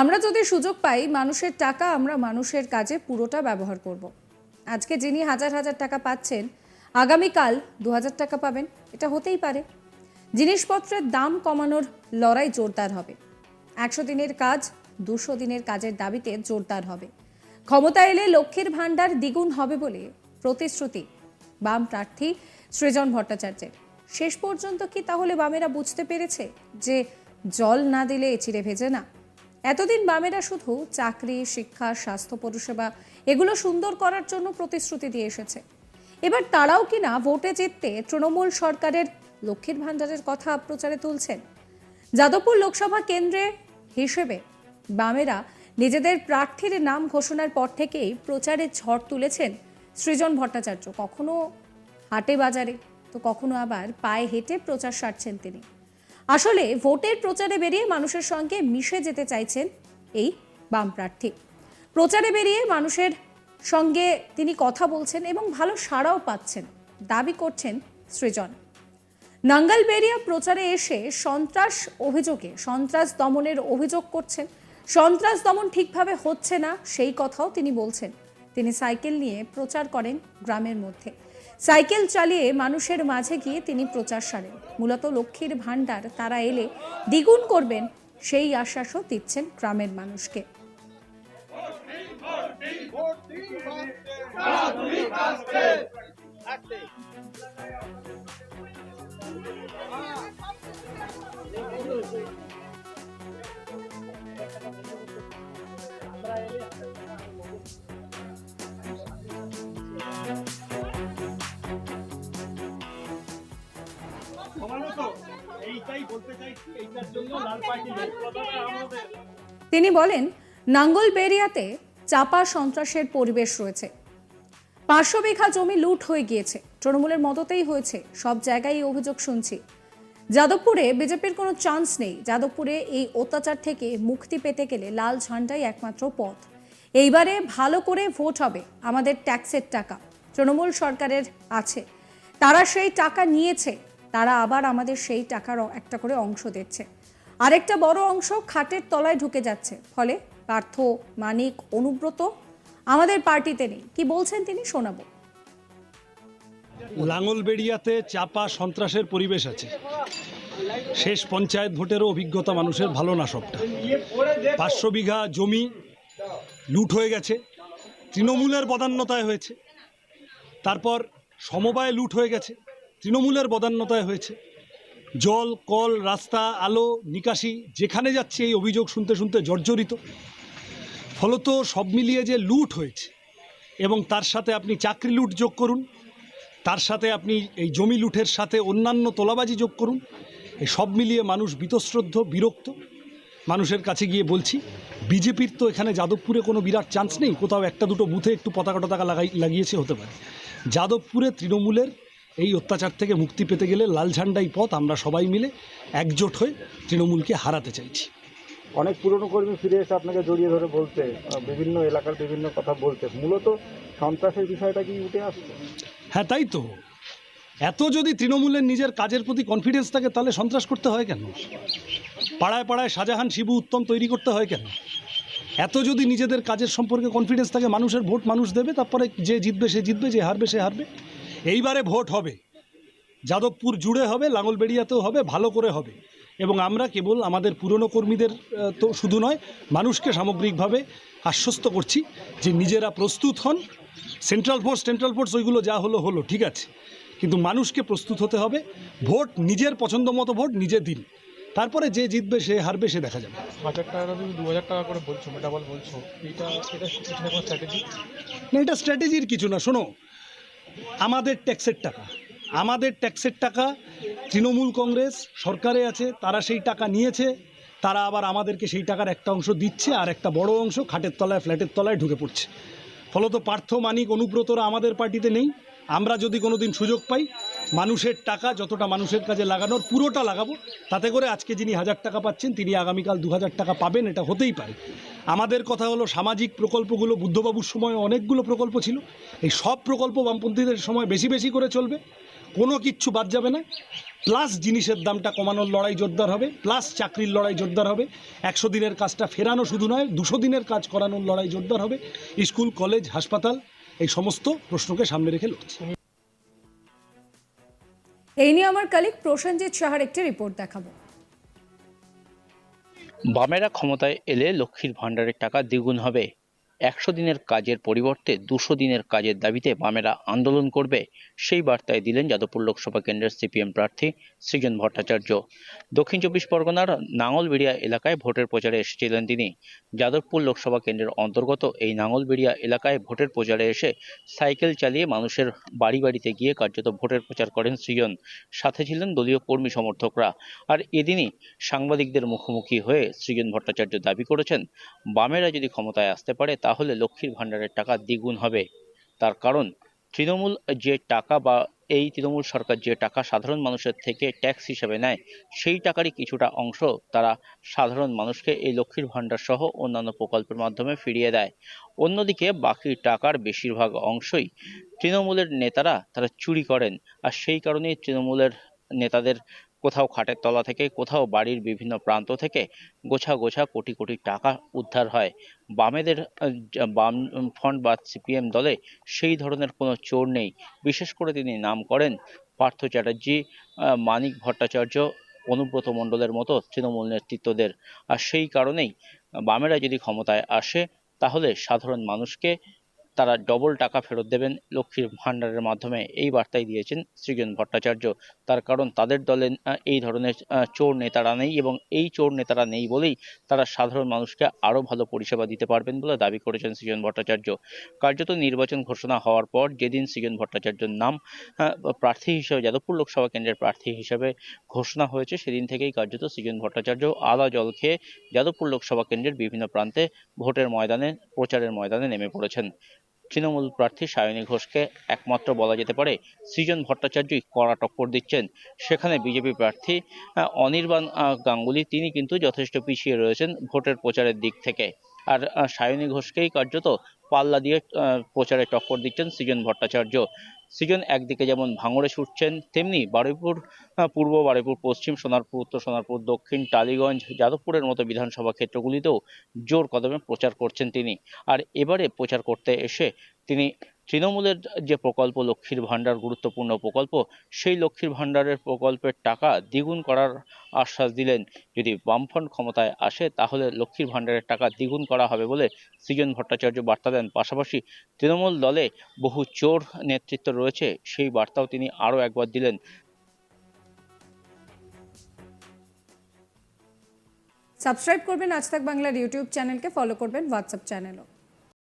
আমরা যদি সুযোগ পাই, মানুষের টাকা আমরা মানুষের কাজে পুরোটা ব্যবহার করব। আজকে যিনি হাজার হাজার টাকা পাচ্ছেন, আগামীকাল দু হাজার টাকা পাবেন, এটা হতেই পারে। জিনিসপত্রের দাম কমানোর লড়াই জোরদার হবে। একশো দিনের কাজ, দুশো দিনের কাজের দাবিতে জোরদার হবে। ক্ষমতা এলে লক্ষ্মীর ভাণ্ডার দ্বিগুণ হবে বলে প্রতিশ্রুতি বাম প্রার্থী সৃজন ভট্টাচার্যের। শেষ পর্যন্ত কি তাহলে বামেরা বুঝতে পেরেছে যে জল না দিলে চিড়ে ভেজে না? এতদিন বামেরা শুধু চাকরি, শিক্ষা, স্বাস্থ্য, পরিষেবা এগুলো সুন্দর করার জন্য প্রতিশ্রুতি দিয়ে এসেছে। এবার তারাও কিনা ভোটে জিততে তৃণমূল সরকারের লক্ষ্মীর ভাণ্ডারের কথা প্রচারে তুলছেন। যাদবপুর লোকসভা কেন্দ্রে হিসেবে বামেরা নিজেদের প্রার্থীর নাম ঘোষণার পর থেকেই প্রচারে ঝড় তুলেছেন সৃজন ভট্টাচার্য। কখনো হাটে বাজারে, তো কখনো আবার পায়ে হেঁটে প্রচার সারছেন তিনি। আসলে ভোটের প্রচারে বেরিয়ে মানুষের সঙ্গে মিশে যেতে চাইছেন এই বাম প্রার্থী। প্রচারে বেরিয়ে মানুষের সঙ্গে তিনি কথা বলছেন এবং ভালো সাড়াও পাচ্ছেন, দাবি করছেন সৃজন। নাঙ্গালবেরিয়া প্রচারে এসে সন্ত্রাস অভিযোগে, সন্ত্রাস দমনের অভিযোগ করছেন। সন্ত্রাস দমন ঠিকভাবে হচ্ছে না, সেই কথাও তিনি বলছেন। তিনি সাইকেল নিয়ে প্রচার করেন গ্রামের মধ্যে। সাইকেল চালিয়ে মানুষের মাঝে গিয়ে তিনি প্রচার সারেন। মূলত লক্ষ্মীর ভাণ্ডার, তারা এলে দ্বিগুণ করবেন সেই আশ্বাসও দিচ্ছেন গ্রামের মানুষকে। সমানত তিনি বলেন নাঙ্গলবেরিয়াতে চাপা সন্ত্রাসের পরিবেশ রয়েছে। পাঁচশো বিঘা জমি লুট হয়ে গিয়েছে। তৃণমূলের মততেই হয়েছে। সব জায়গায় অভিযোগ শুনছি। যাদবপুরে বিজেপির কোনো চান্স নেই। যাদবপুরে এই অত্যাচার থেকে মুক্তি পেতে গেলে লাল ঝান্ডাই একমাত্র পথ। এইবারে ভালো করে ভোট হবে আমাদের ট্যাক্সের টাকা। তৃণমূল সরকারের আছে। তারা সেই টাকা নিয়েছে। তারা আবার আমাদের সেই টাকার একটা করে অংশ দিচ্ছে। আরেকটা বড় অংশ খাটের তলায় ঢুকে যাচ্ছে। ফলে পার্থ, মানিক অনুব্রত আমাদের পার্টিতে নেই। কি বলছেন তিনি শোনাবো। লাঙলবেড়িয়াতে চাপা সন্ত্রাসের পরিবেশ আছে। শেষ পঞ্চায়েত ভোটেরও অভিজ্ঞতা মানুষের ভালো না সবটা। পাঁচশো বিঘা জমি লুট হয়ে গেছে, তৃণমূলের বদান্যতায় হয়েছে। তারপর সমবায় লুট হয়ে গেছে। তৃণমূলের বদান্যতায় হয়েছে। জল, কল, রাস্তা, আলো, নিকাশি, যেখানে যাচ্ছে এই অভিযোগ শুনতে শুনতে জর্জরিত। ফলত সব মিলিয়ে যে লুট হয়েছে এবং তার সাথে আপনি চাকরি লুট যোগ করুন, তার সাথে আপনি এই জমি লুঠের সাথে অন্যান্য তোলাবাজি যোগ করুন এই সব মিলিয়ে মানুষ বীতশ্রদ্ধ, বিরক্ত। মানুষের কাছে গিয়ে বলছি, বিজেপির তো এখানে যাদবপুরে কোনো বিরাট চান্স নেই, কোথাও একটা দুটো বুথে একটু পতাকা টতাকা লাগাই, লাগিয়েছে হতে পারে। যাদবপুরে তৃণমূলের এই অত্যাচার থেকে মুক্তি পেতে গেলে লাল ঝান্ডাই পথ আমরা সবাই মিলে একজোট হয়ে তৃণমূলকে হারাতে চাইছি। অনেক পুরনো কর্মী ফিরে এসে আপনাকে জড়িয়ে ধরে বলতে বিভিন্ন এলাকার বিভিন্ন কথা বলতে মূলত সন্ত্রাসের বিষয়টা কি উঠে আসছে? হ্যাঁ তাই তো। এত যদি তৃণমূলের নিজের কাজের প্রতি কনফিডেন্স থাকে তাহলে সন্ত্রাস করতে হয় কেন? পাড়ায় পাড়ায় শাহজাহান শিবু উত্তম তৈরি করতে হয় কেন? এত যদি নিজেদের কাজের সম্পর্কে কনফিডেন্স থাকে মানুষের ভোট মানুষ দেবে তারপরে যে জিতবে সে জিতবে যে হারবে সে হারবে। এইবারে ভোট হবে। যাদবপুর জুড়ে হবে লাঙলবেড়িয়াতেও হবে ভালো করে হবে। এবং আমরা কেবল আমাদের পুরনো কর্মীদের তো শুধু নয় মানুষকে সামগ্রিকভাবে আশ্বস্ত করছি যে নিজেরা প্রস্তুত হন। সেন্ট্রাল ফোর্স সেন্ট্রাল ফোর্স ওইগুলো যা হলো হলো ঠিক আছে। কিন্তু মানুষকে প্রস্তুত হতে হবে। ভোট নিজের পছন্দ মতো ভোট নিজে দিন। তারপরে যে জিতবে সে হারবে সে দেখা যাবে। হাজার টাকা তুমি দু হাজার টাকা করে বলছো ডাবল বলছো। এইটা এটা স্ট্র্যাটেজি না এটা স্ট্র্যাটেজির কিছু না। শোনো আমাদের ট্যাক্সের টাকা। আমাদের ট্যাক্সের টাকা তৃণমূল কংগ্রেস সরকারে আছে, তারা সেই টাকা নিয়েছে, তারা আবার আমাদেরকে সেই টাকার একটা অংশ দিচ্ছে আর একটা বড় অংশ খাটের তলায়, ফ্ল্যাটের তলায় ঢুকে পড়ছে। ফলত পার্থ, মানিক, অনুব্রতরা আমাদের পার্টিতে নেই। আমরা যদি কোনো দিন সুযোগ পাই, মানুষের টাকা, যতটা মানুষের কাজে লাগানোর, পুরোটা লাগাবো। তাতে করে আজকে যিনি হাজার টাকা পাচ্ছেন, তিনি আগামীকাল দু হাজার টাকা পাবেন, এটা হতেই পারে। আমাদের কথা হলো সামাজিক প্রকল্পগুলো বুদ্ধবাবুর সময় অনেকগুলো প্রকল্প ছিল। এই সব প্রকল্প বামপন্থীদের সময় বেশি বেশি করে চলবে। কোনো কিচ্ছু বাদ যাবে না। প্লাস জিনিসের দামটা কমানোর লড়াই জোরদার হবে। প্লাস চাকরির লড়াই জোরদার হবে। একশো দিনের কাজটা ফেরানো শুধু নয়, দুশো দিনের কাজ করানোর লড়াই জোরদার হবে। স্কুল, কলেজ, হাসপাতাল, এই সমস্ত প্রশ্নকে সামনে রেখে লড়ছে। এই নিয়ে আমার কালিক প্রসেনজিৎ সাহার একটি রিপোর্ট দেখাবো। বামেরা ক্ষমতায় এলে লক্ষ্মীর ভাণ্ডারের টাকা দ্বিগুণ হবে। একশো দিনের কাজের পরিবর্তে দুশো দিনের কাজের দাবিতে বামেরা আন্দোলন করবে, সেই বার্তায় দিলেন যাদবপুর লোকসভা কেন্দ্রের সিপিএম প্রার্থী সৃজন ভট্টাচার্য। দক্ষিণ চব্বিশ পরগনার নাঙ্গলবেড়িয়া এলাকায় ভোটের প্রচারে এসেছিলেন তিনি। যাদবপুর লোকসভা কেন্দ্রের অন্তর্গত এই নাঙ্গলবেড়িয়া এলাকায় ভোটের প্রচারে এসে সাইকেল চালিয়ে মানুষের বাড়ি বাড়িতে গিয়ে কার্যত ভোটের প্রচার করেন সৃজন। সাথে ছিলেন দলীয় কর্মী সমর্থকরা। আর এদিনই সাংবাদিকদের মুখোমুখি হয়ে সৃজন ভট্টাচার্য দাবি করেছেন, বামেরা যদি ক্ষমতায় আসতে পারে তাহলে লক্ষ্মীর ভাণ্ডারের টাকা দ্বিগুণ হবে। তার কারণ, তৃণমূল যে টাকা বা এই তৃণমূল সরকার যে টাকা সাধারণ মানুষের থেকে ট্যাক্স হিসেবে নেয়, সেই টাকারই কিছুটা অংশ তারা সাধারণ মানুষকে এই লক্ষ্মীর ভাণ্ডার সহ অন্যান্য প্রকল্পের মাধ্যমে ফিরিয়ে দেয়। অন্যদিকে বাকি টাকার বেশিরভাগ অংশই তৃণমূলের নেতারা তারা চুরি করেন আর সেই কারণেই তৃণমূলের নেতাদের কোথাও খাটের তলা থেকে, কোথাও বাড়ির বিভিন্ন প্রান্ত থেকে গোছা গোছা কোটি কোটি টাকা উদ্ধার হয়। বামেদের বাম ফ্রন্ট বা সিপিএম দলে সেই ধরনের কোনো চোর নেই। বিশেষ করে তিনি নাম করেন পার্থ চ্যাটার্জি মানিক ভট্টাচার্য, অনুব্রত মণ্ডলের মতো তৃণমূল নেতৃত্বদের। আর সেই কারণেই বামেরা যদি ক্ষমতায় আসে, তাহলে সাধারণ মানুষকে তারা ডবল টাকা ফেরত দেবেন লক্ষ্মীর ভাণ্ডারের মাধ্যমে। এই বার্তাই দিয়েছেন সৃজন ভট্টাচার্য। তার কারণ তাদের দলে এই ধরনের চোর নেতারা নেই এবং এই চোর নেতারা নেই বলেই তারা সাধারণ মানুষকে আরও ভালো পরিষেবা দিতে পারবেন বলে দাবি করেছেন সৃজন ভট্টাচার্য। কার্যত নির্বাচন ঘোষণা হওয়ার পর যেদিন সৃজন ভট্টাচার্যের নাম প্রার্থী হিসেবে, যাদবপুর লোকসভা কেন্দ্রের প্রার্থী হিসেবে ঘোষণা হয়েছে, সেদিন থেকেই কার্যত সৃজন ভট্টাচার্য আলা জল খেয়ে যাদবপুর লোকসভা কেন্দ্রের বিভিন্ন প্রান্তে ভোটের ময়দানে, প্রচারের ময়দানে নেমে পড়েছেন। তৃণমূল প্রার্থী সায়নী ঘোষকে একমাত্র বলা যেতে পারে সৃজন ভট্টাচার্যই কড়া টক্কর দিচ্ছেন। সেখানে বিজেপি প্রার্থী অনির্বাণ গাঙ্গুলি, তিনি কিন্তু যথেষ্ট পিছিয়ে রয়েছেন ভোটের প্রচারের দিক থেকে। আর সায়নী ঘোষকেই কার্যত পাল্লা দিয়ে প্রচারে টক্কর দিচ্ছেন সৃজন ভট্টাচার্য। সৃজন একদিকে যেমন ভাঙড়ে ছুটছেন, তেমনি বারুইপুর পূর্ব বারুইপুর, পশ্চিম সোনারপুর, উত্তর সোনারপুর, দক্ষিণ টালিগঞ্জ, যাদবপুরের মতো বিধানসভা ক্ষেত্রগুলিতেও জোর কদমে প্রচার করছেন তিনি। আর এবারে প্রচার করতে এসে তিনি তৃণমূলের যে প্রকল্প, লক্ষ্মীর ভাণ্ডার, গুরুত্বপূর্ণ প্রকল্প, সেই লক্ষ্মীর ভাণ্ডারের প্রকল্পের টাকা দ্বিগুণ করার আশ্বাস দিলেন। যদি বামফ্রন্ট ক্ষমতায় আসে, তাহলে লক্ষ্মীর ভাণ্ডারের টাকা দ্বিগুণ করা হবে বলে সৃজন ভট্টাচার্য বার্তা দেন। পাশাপাশি তৃণমূল দলে বহু চোর নেতৃত্ব রয়েছে, সেই বার্তাও তিনি আরও একবার দিলেন। সাবস্ক্রাইব করবেন আজ তাক বাংলার ইউটিউব চ্যানেলকে, ফলো করবেন হোয়াটসঅ্যাপ চ্যানেলও।